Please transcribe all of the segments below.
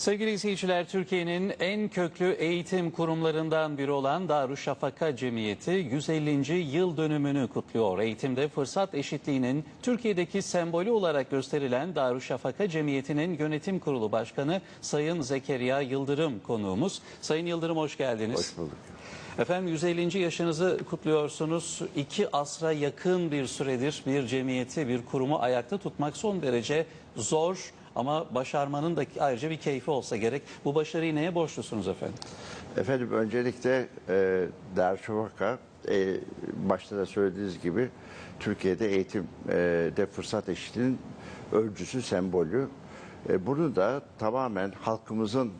Sevgili izleyiciler, Türkiye'nin en köklü eğitim kurumlarından biri olan Darüşşafaka Cemiyeti 150. yıl dönümünü kutluyor. Eğitimde fırsat eşitliğinin Türkiye'deki sembolü olarak gösterilen Darüşşafaka Cemiyeti'nin yönetim kurulu başkanı Sayın Zekeriya Yıldırım konuğumuz. Sayın Yıldırım hoş geldiniz. Hoş bulduk. Efendim 150. yaşınızı kutluyorsunuz. İki asra yakın bir süredir bir cemiyeti, bir kurumu ayakta tutmak son derece zor ama başarmanın da ayrıca bir keyfi olsa gerek. Bu başarıyı neye borçlusunuz efendim? Efendim öncelikle e, Darüşşafaka e, başta da söylediğiniz gibi Türkiye'de eğitimde fırsat eşitliğinin öncüsü, sembolü. E, bunu da tamamen halkımızın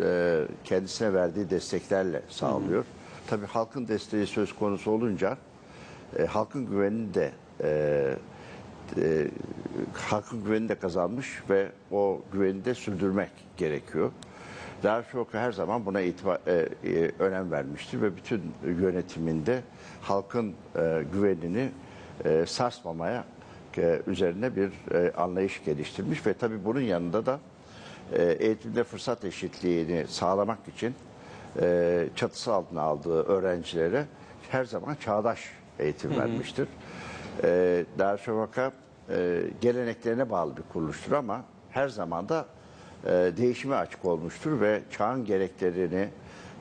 e, kendisine verdiği desteklerle sağlıyor. Tabii halkın desteği söz konusu olunca e, halkın güvenini de e, e, halkın güvenini de kazanmış ve o güveni de sürdürmek gerekiyor. Darüşşafaka her zaman buna itibar, e, e, önem vermiştir ve bütün yönetiminde halkın e, güvenini e, sarsmamaya e, üzerine bir e, anlayış geliştirmiş ve tabii bunun yanında da e, eğitimde fırsat eşitliğini sağlamak için e, çatısı altına aldığı öğrencilere her zaman çağdaş eğitim vermiştir. E, Darüşşafaka e, geleneklerine bağlı bir kuruluştur ama her zaman da e, değişime açık olmuştur ve çağın gereklerini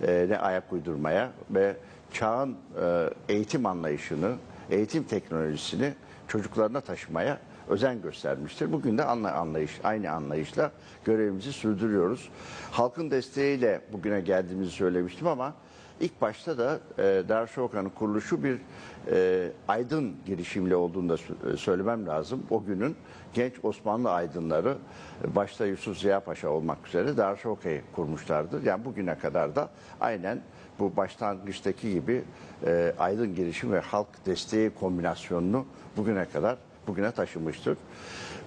e, ne ayak uydurmaya ve çağın e, eğitim anlayışını, eğitim teknolojisini çocuklarına taşımaya özen göstermiştir. Bugün de anla- anlayış, aynı anlayışla görevimizi sürdürüyoruz. Halkın desteğiyle bugüne geldiğimizi söylemiştim ama ilk başta da e, Darüşşafaka'nın kuruluşu bir e, aydın girişimle olduğunu da e, söylemem lazım. O günün genç Osmanlı aydınları e, başta Yusuf Ziya Paşa olmak üzere Darüşşafaka'yı kurmuşlardır. Yani bugüne kadar da aynen bu başlangıçtaki gibi e, aydın girişim ve halk desteği kombinasyonunu bugüne kadar bugüne taşımıştır.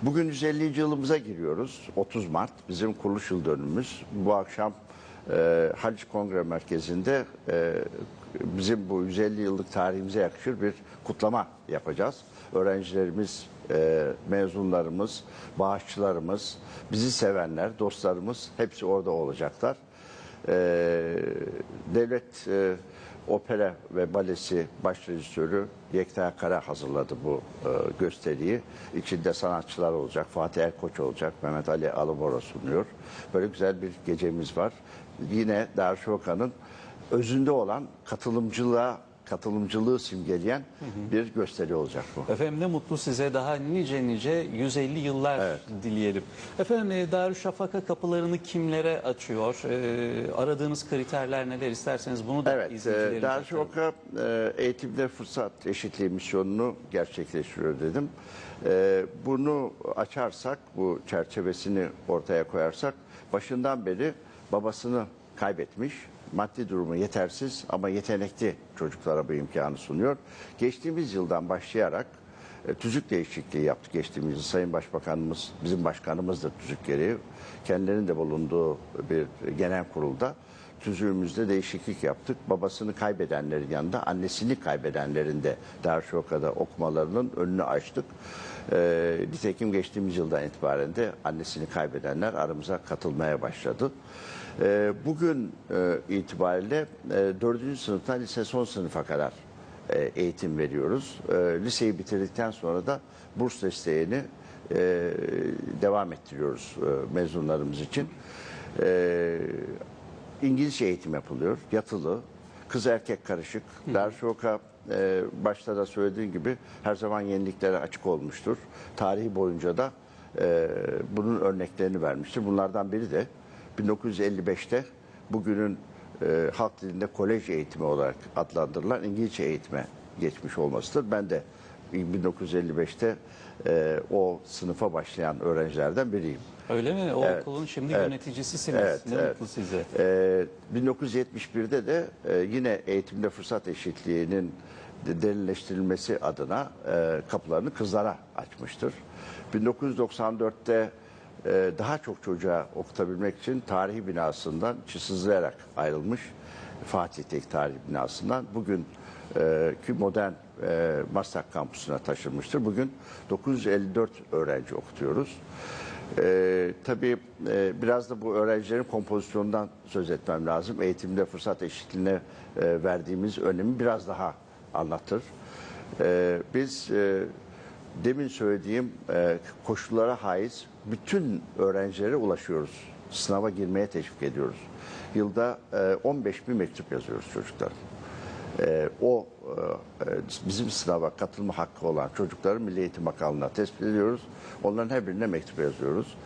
Bugün 150. yılımıza giriyoruz. 30 Mart bizim kuruluş yıl dönümümüz. Bu akşam e, Haliç Kongre Merkezi'nde e, bizim bu 150 yıllık tarihimize yakışır bir kutlama yapacağız. Öğrencilerimiz, e, mezunlarımız, bağışçılarımız, bizi sevenler, dostlarımız hepsi orada olacaklar. E, devlet e, opera ve balesi baş rejisörü Yekta Kara hazırladı bu e, gösteriyi. İçinde sanatçılar olacak, Fatih Erkoç olacak, Mehmet Ali Alıbora sunuyor. Böyle güzel bir gecemiz var. Yine Darüşşafaka'nın özünde olan katılımcılığa katılımcılığı simgeleyen bir gösteri olacak bu. Efendim ne mutlu size daha nice nice 150 yıllar dileyelim. Efendim e, Darüşşafaka kapılarını kimlere açıyor? E, aradığınız kriterler neler isterseniz bunu da Evet, e, izleyicilerimize. Darüşşafaka e, eğitimde fırsat eşitliği misyonunu gerçekleştiriyor dedim. E, Bunu açarsak, bu çerçevesini ortaya koyarsak, başından beri babasını kaybetmiş, maddi durumu yetersiz ama yetenekli çocuklara bu imkanı sunuyor. Geçtiğimiz yıldan başlayarak e, tüzük değişikliği yaptık geçtiğimiz yıl. Sayın Başbakanımız, bizim başkanımız da tüzük gereği kendilerinin de bulunduğu bir genel kurulda tüzüğümüzde değişiklik yaptık. Babasını kaybedenlerin yanında annesini kaybedenlerin de Darüşşafaka'da okumalarının önünü açtık. Ee, nitekim geçtiğimiz yıldan itibaren de annesini kaybedenler aramıza katılmaya başladı. Ee, bugün e, itibariyle e, 4. sınıftan lise son sınıfa kadar e, eğitim veriyoruz. E, liseyi bitirdikten sonra da burs desteğini e, devam ettiriyoruz e, mezunlarımız için. E, İngilizce eğitim yapılıyor, yatılı, kız erkek karışık. Darüşşafaka e, başta da söylediğim gibi her zaman yeniliklere açık olmuştur. Tarihi boyunca da e, bunun örneklerini vermiştir. Bunlardan biri de 1955'te bugünün e, halk dilinde kolej eğitimi olarak adlandırılan İngilizce eğitime geçmiş olmasıdır. Ben de 1955'te e, o sınıfa başlayan öğrencilerden biriyim. Öyle mi? O Evet, okulun şimdi evet. yöneticisisiniz. Evet, ne evet. mutlu size. Ee, 1971'de de e, yine eğitimde fırsat eşitliğinin de- derinleştirilmesi adına e, kapılarını kızlara açmıştır. 1994'te e, daha çok çocuğa okutabilmek için tarihi binasından çısızlayarak ayrılmış Fatih'teki tarihi binasından bugün e, modern e, Maslak kampüsüne taşınmıştır. Bugün 954 öğrenci okutuyoruz. Ee, tabii e, biraz da bu öğrencilerin kompozisyonundan söz etmem lazım. Eğitimde fırsat eşitliğine e, verdiğimiz önemi biraz daha anlatır. Ee, biz e, demin söylediğim e, koşullara haiz bütün öğrencilere ulaşıyoruz. Sınava girmeye teşvik ediyoruz. Yılda e, 15 bin mektup yazıyoruz çocuklara. Ee, o e, e, bizim sınava katılma hakkı olan çocukları Milli Eğitim Bakanlığı'na tespit ediyoruz. Onların her birine mektup yazıyoruz.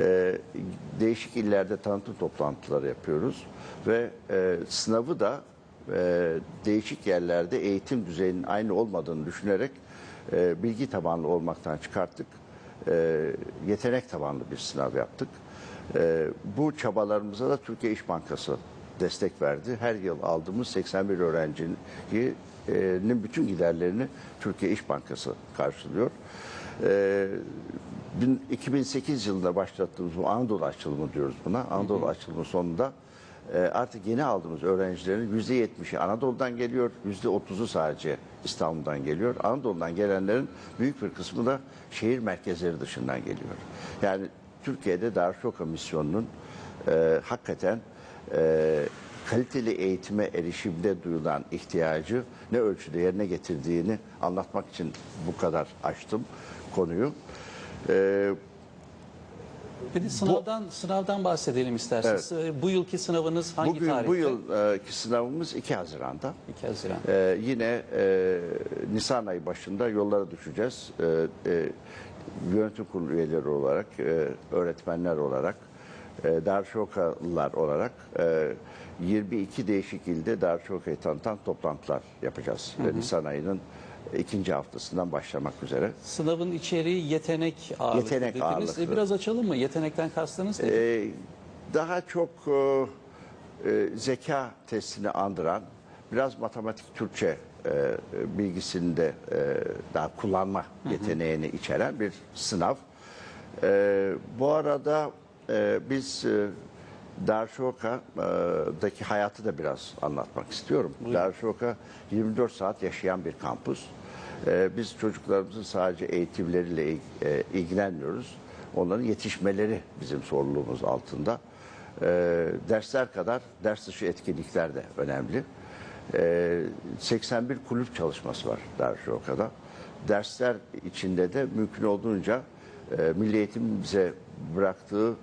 Ee, değişik illerde tanıtım toplantıları yapıyoruz ve e, sınavı da e, değişik yerlerde eğitim düzeyinin aynı olmadığını düşünerek e, bilgi tabanlı olmaktan çıkarttık. E, yetenek tabanlı bir sınav yaptık. E, bu çabalarımıza da Türkiye İş Bankası destek verdi. Her yıl aldığımız 81 öğrencinin bütün giderlerini Türkiye İş Bankası karşılıyor. Ee, bin- 2008 yılında başlattığımız bu Anadolu açılımı diyoruz buna. Anadolu açılımı sonunda e, artık yeni aldığımız öğrencilerin %70'i Anadolu'dan geliyor, %30'u sadece İstanbul'dan geliyor. Anadolu'dan gelenlerin büyük bir kısmı da şehir merkezleri dışından geliyor. Yani Türkiye'de Darüşşafaka misyonunun e, hakikaten e, kaliteli eğitime erişimde duyulan ihtiyacı ne ölçüde yerine getirdiğini anlatmak için bu kadar açtım konuyu. E, Bir de sınavdan sınavdan bahsedelim isterseniz. Ee, Bu yılki sınavınız hangi bugün tarihte? bu yılki sınavımız 2 Haziran'da. 2 Haziran. E, yine e, Nisan ayı başında yollara düşeceğiz. E, e, yönetim kurulu üyeleri olarak, e, öğretmenler olarak, e, Darüşşafakalılar olarak e, 22 değişik ilde Darüşşafaka'yı tanıtan toplantılar yapacağız. E, Nisan ayının ikinci haftasından başlamak üzere. Sınavın içeriği yetenek ağırlıklı Yetenek dediniz. ağırlıklı. E, Biraz açalım mı? Yetenekten kastınız ne? Ee, daha çok e, e, zeka testini andıran, biraz matematik Türkçe e, bilgisini de e, daha kullanma yeteneğini içeren bir sınav. E, bu arada e, biz e, Darüşşafaka'daki hayatı da biraz anlatmak istiyorum. Darüşşafaka 24 saat yaşayan bir kampüs. E, biz çocuklarımızın sadece eğitimleriyle e, ilgilenmiyoruz. Onların yetişmeleri bizim sorumluluğumuz altında. E, dersler kadar ders dışı etkinlikler de önemli. E, 81 kulüp çalışması var Darüşşafaka'da. Dersler içinde de mümkün olduğunca e, Milli Eğitim bize bıraktığı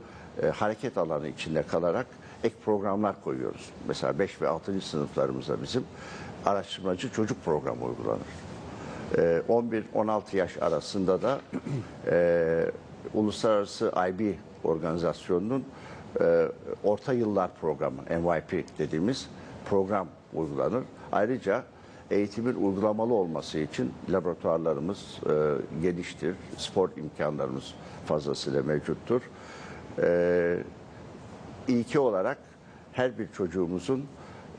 e, hareket alanı içinde kalarak ek programlar koyuyoruz. Mesela 5 ve 6. sınıflarımızda bizim araştırmacı çocuk programı uygulanır. Ee, 11-16 yaş arasında da e, Uluslararası IB organizasyonunun e, Orta Yıllar Programı, NYP dediğimiz program uygulanır. Ayrıca eğitimin uygulamalı olması için laboratuvarlarımız e, geniştir, spor imkanlarımız fazlasıyla mevcuttur. E, ilki olarak her bir çocuğumuzun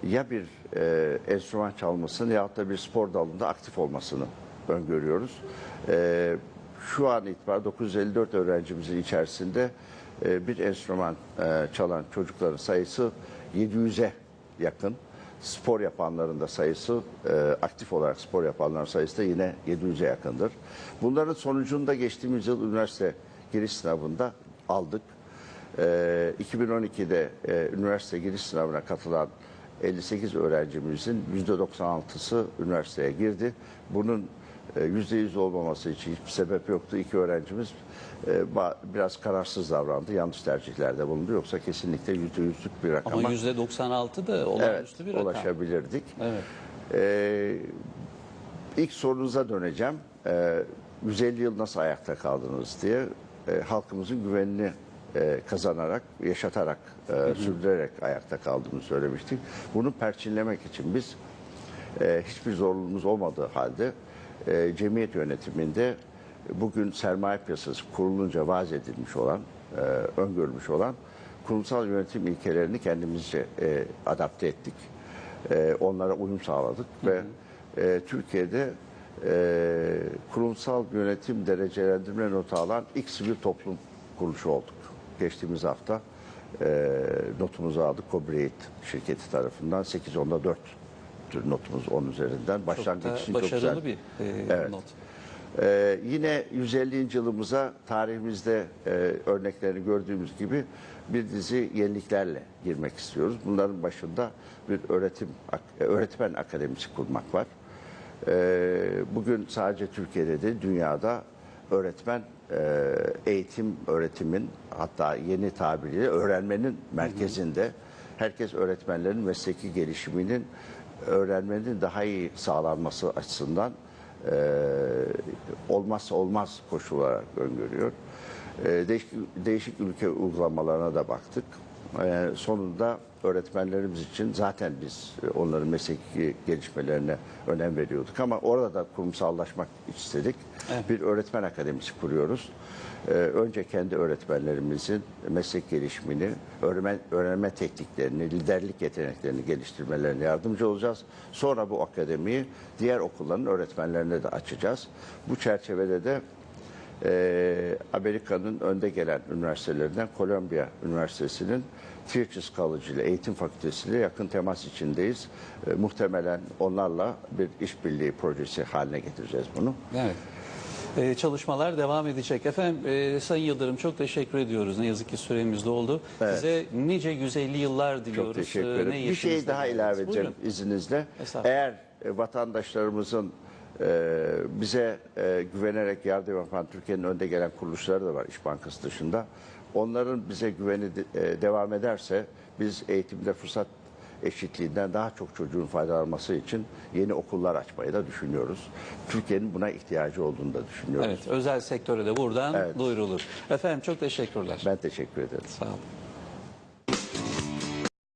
ya bir e, enstrüman çalmasını ya da bir spor dalında aktif olmasını öngörüyoruz. E, şu an itibariyle 954 öğrencimizin içerisinde e, bir enstrüman e, çalan çocukların sayısı 700'e yakın. Spor yapanların da sayısı, e, aktif olarak spor yapanların sayısı da yine 700'e yakındır. Bunların sonucunda geçtiğimiz yıl üniversite giriş sınavında aldık. Ee, 2012'de e, üniversite giriş sınavına katılan 58 öğrencimizin %96'sı üniversiteye girdi. Bunun e, %100 olmaması için hiçbir sebep yoktu. İki öğrencimiz e, biraz kararsız davrandı, yanlış tercihlerde bulundu. Yoksa kesinlikle %100'lük bir rakama Ama %96 da evet, olağanüstü bir rakam. ulaşabilirdik. Evet. Ee, ilk sorunuza döneceğim. Ee, 150 yıl nasıl ayakta kaldınız diye Ee, halkımızın güvenini e, kazanarak, yaşatarak, e, sürdürerek ayakta kaldığımızı söylemiştik. Bunu perçinlemek için biz e, hiçbir zorluğumuz olmadığı halde e, cemiyet yönetiminde bugün sermaye piyasası kurulunca vaz edilmiş olan, e, öngörmüş olan kurumsal yönetim ilkelerini kendimizce e, adapte ettik. E, onlara uyum sağladık ve e, Türkiye'de e, kurumsal yönetim derecelendirme notu alan ilk sivil toplum kuruluşu olduk. Geçtiğimiz hafta e, notumuzu aldık. Cobrate şirketi tarafından 8 onda 4 tür notumuz 10 üzerinden. Başlangıç için çok başarılı güzel. bir e, Evet. not. Ee, yine 150. yılımıza tarihimizde e, örneklerini gördüğümüz gibi bir dizi yeniliklerle girmek istiyoruz. Bunların başında bir öğretim ak- öğretmen akademisi kurmak var. Ee, bugün sadece Türkiye'de de dünyada öğretmen e, eğitim öğretimin hatta yeni tabiriyle öğrenmenin merkezinde herkes öğretmenlerin mesleki gelişiminin öğrenmenin daha iyi sağlanması açısından e, olmazsa olmaz koşul olarak öngörüyor. E, değişik, değişik ülke uygulamalarına da baktık. E, sonunda öğretmenlerimiz için zaten biz e, onların mesleki gelişmelerine önem veriyorduk ama orada da kurumsallaşmak istedik. Bir öğretmen akademisi kuruyoruz. E, önce kendi öğretmenlerimizin meslek gelişimini, öğrenme, öğrenme tekniklerini, liderlik yeteneklerini geliştirmelerine yardımcı olacağız. Sonra bu akademiyi diğer okulların öğretmenlerine de açacağız. Bu çerçevede de e, Amerika'nın önde gelen üniversitelerinden Columbia Üniversitesi'nin Teachers College ile eğitim fakültesiyle yakın temas içindeyiz. E, muhtemelen onlarla bir işbirliği projesi haline getireceğiz bunu. Evet. Ee, çalışmalar devam edecek. Efendim e, Sayın Yıldırım çok teşekkür ediyoruz. Ne yazık ki süremiz doldu. Evet. Size nice 150 yıllar diliyoruz. Çok teşekkür Ee, ederim. ne Bir şey daha ilave edeceğim Buyurun. izninizle. Eğer e, vatandaşlarımızın e, bize e, güvenerek yardım yapan Türkiye'nin önde gelen kuruluşları da var İş Bankası dışında. Onların bize güveni de- e, devam ederse biz eğitimde fırsat eşitliğinden daha çok çocuğun faydalanması için yeni okullar açmayı da düşünüyoruz. Türkiye'nin buna ihtiyacı olduğunu da düşünüyoruz. Evet, özel sektöre de buradan Evet. duyurulur. Efendim çok teşekkürler. Ben teşekkür ederim. Sağ olun.